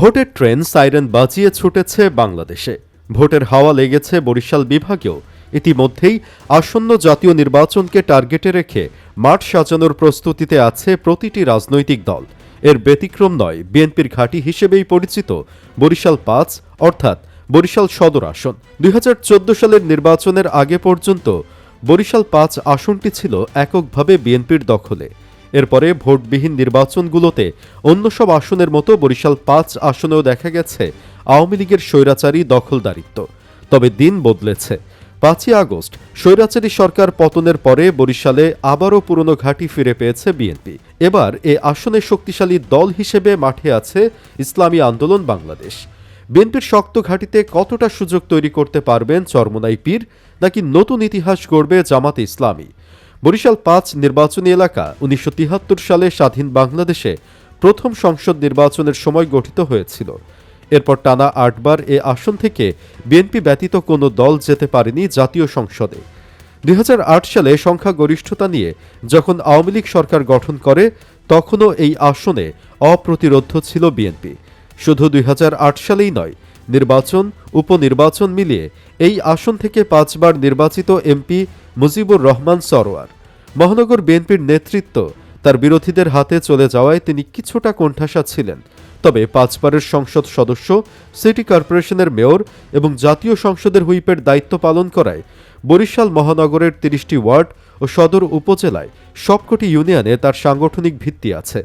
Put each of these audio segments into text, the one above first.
ভোটের train siren বাজিয়ে ছুটেছে বাংলাদেশে। ভোটের হাওয়া লেগেছে বরিশাল বিভাগেও। ইতিমধ্যেই আসন্ন জাতীয় নির্বাচনকে টার্গেটে রেখে মাঠ সাজানোর প্রস্তুতিতে আছে প্রতিটি রাজনৈতিক দল। এর ব্যতিক্রম নয়, বিএনপির ঘাঁটি হিসেবেই পরিচিত বরিশাল পাঁচ, অর্থাৎ বরিশাল সদর আসন। দুই হাজার চোদ্দ সালের নির্বাচনের আগে পর্যন্ত বরিশাল পাঁচ আসনটি ছিল এককভাবে বিএনপির দখলে। এরপরে ভোটবিহীন নির্বাচনগুলোতে অন্য সব আসনের মতো বরিশাল পাঁচ আসনেও দেখা গেছে আওয়ামী লীগের স্বৈরাচারী দখলদারিত্ব। তবে দিন বদলেছে। পাঁচই আগস্ট, স্বৈরাচারী সরকার পতনের পরে বরিশালে আবারও পুরনো ঘাঁটি ফিরে পেয়েছে বিএনপি। এবার এ আসনে শক্তিশালী দল হিসেবে মাঠে আছে ইসলামী আন্দোলন বাংলাদেশ। বিএনপির শক্ত ঘাঁটিতে কতটা সুযোগ তৈরি করতে পারবেন চরমনাই পীর, নাকি নতুন ইতিহাস গড়বে জামাতে ইসলামী? বরিশাল পাঁচ নির্বাচনী এলাকা উনিশশো তিয়াত্তর সালে স্বাধীন বাংলাদেশে প্রথম সংসদ নির্বাচনের সময় গঠিত হয়েছিল। এরপর টানা আটবার এ আসন থেকে বিএনপি ব্যতীত কোনো দল যেতে পারেনি জাতীয় সংসদে। দুই হাজার আট সালে সংখ্যাগরিষ্ঠতা নিয়ে যখন আওয়ামী লীগ সরকার গঠন করে, তখনও এই আসনে অপ্রতিরোধ্য ছিল বিএনপি। শুধু দুই হাজার আট সালেই নয়, নির্বাচন, উপনির্বাচন মিলিয়ে এই আসন থেকে পাঁচবার নির্বাচিত এমপি মুজিবুর রহমান সরোয়ার। মহানগর বিএনপির নেতৃত্ব তার বিরোধীদের হাতে চলে যাওয়ায় তিনি কিছুটা কোণঠাসা ছিলেন। তবে পাঁচবারের সংসদ সদস্য, সিটি কর্পোরেশনের মেয়র এবং জাতীয় সংসদের হুইপের দায়িত্ব পালন করায় বরিশাল মহানগরের তিরিশটি ওয়ার্ড ও সদর উপজেলায় সবকটি ইউনিয়নে তার সাংগঠনিক ভিত্তি আছে।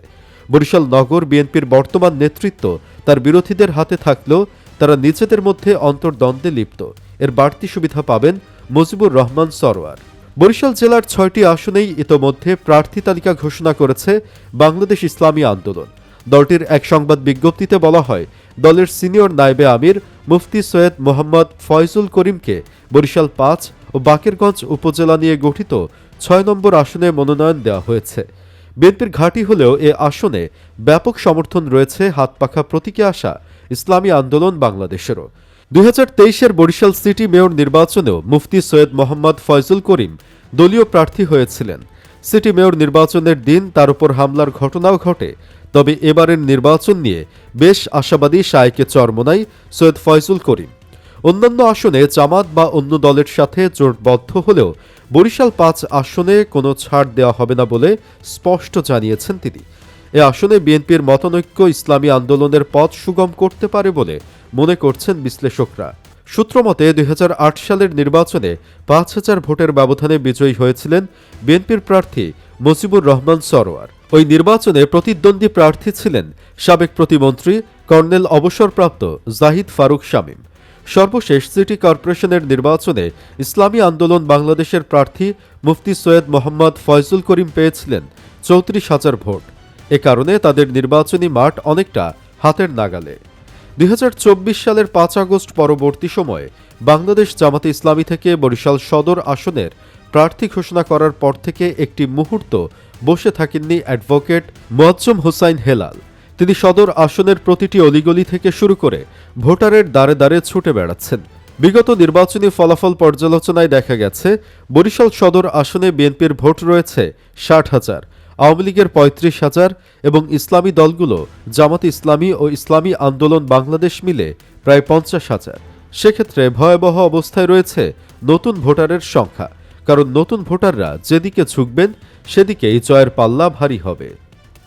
বরিশাল নগর বিএনপির বর্তমান নেতৃত্ব তার বিরোধীদের হাতে থাকলেও তারা নিজেদের মধ্যে অন্তর্দ্বন্দ্বে লিপ্ত। এর বাড়তি সুবিধা পাবেন মুজিবুর রহমান সরোয়ার বরিশাল জেলার ছয়টি আসনেই ইতোমধ্যে প্রার্থী তালিকা ঘোষণা করেছে বাংলাদেশ ইসলামী আন্দোলন। দলটির এক সংবাদ বিজ্ঞপ্তিতে বলা হয়, দলের সিনিয়র নায়েবে আমির, মুফতি সৈয়দ মোহাম্মদ ফয়জুল করিমকে বরিশাল পাঁচ ও বাকেরগঞ্জ উপজেলা নিয়ে গঠিত ছয় নম্বর আসনে মনোনয়ন দেওয়া হয়েছে। বিএনপির ঘাঁটি হলেও এ আসনে ব্যাপক সমর্থন রয়েছে হাতপাখা প্রতীকে আসা ইসলামী আন্দোলন বাংলাদেশেরও। দুই হাজার বরিশাল সিটি মেয়র নির্বাচনেও মুফতি সৈয়দ মোহাম্মদ ফয়জুল করিম দলীয় প্রার্থী হয়েছিলেন। সিটি মেয়র নির্বাচনের দিন তার উপর হামলার ঘটনাও ঘটে। তবে এবারের নির্বাচন নিয়ে বেশ আশাবাদী শায়কে চরমনাই সৈয়দ ফয়জুল করিম। অন্যান্য আসনে জামাত বা অন্য দলের সাথে জোটবদ্ধ হলেও বরিশাল পাঁচ আসনে কোনো ছাড় দেওয়া হবে না বলে স্পষ্ট জানিয়েছেন তিনি। এ আসনে বিএনপির মতানৈক্য ইসলামী আন্দোলনের পথ সুগম করতে পারে বলে মনে করছেন বিশ্লেষকরা। সূত্রমতে দুই হাজার আট সালের নির্বাচনে পাঁচ হাজার ভোটের ব্যবধানে বিজয়ী হয়েছিলেন বিএনপির প্রার্থী মুজিবুর রহমান সরোয়ার। ওই নির্বাচনে প্রতিদ্বন্দ্বী প্রার্থী ছিলেন সাবেক প্রতিমন্ত্রী কর্নেল অবসরপ্রাপ্ত জাহিদ ফারুক শামীম। সর্বশেষ সিটি কর্পোরেশনের নির্বাচনে ইসলামী আন্দোলন বাংলাদেশের প্রার্থী মুফতি সৈয়দ মোহাম্মদ ফয়জুল করিম পেয়েছিলেন চৌত্রিশ হাজার ভোট। এ কারণে তাদের নির্বাচনী মাঠ অনেকটা হাতের নাগালে। দুই হাজার চব্বিশ সালের পাঁচ আগস্ট পরবর্তী সময়ে বাংলাদেশ জামাতে ইসলামী থেকে বরিশাল সদর আসনের প্রার্থী ঘোষণা করার পর থেকে একটি মুহূর্ত বসে থাকেননি অ্যাডভোকেট মোয়াজ্জম হোসাইন হেলাল। তিনি সদর আসনের প্রতিটি অলিগলি থেকে শুরু করে ভোটারের দ্বারে দ্বারে ছুটে বেড়াচ্ছেন। বিগত নির্বাচনী ফলাফল পর্যালোচনায় দেখা গেছে, বরিশাল সদর আসনে বিএনপির ভোট রয়েছে ষাট হাজার। আওয়ামী লীগের পঁয়ত্রিশ হাজার এবং ইসলামী দলগুলো জামাত ইসলামী ও ইসলামী আন্দোলন বাংলাদেশ মিলে প্রায় পঞ্চাশ হাজার। সেক্ষেত্রে ভয়াবহ অবস্থায় রয়েছে নতুন ভোটারের সংখ্যা। কারণ নতুন ভোটাররা যেদিকে ঝুঁকবেন, সেদিকেই জয়ের পাল্লা ভারী হবে।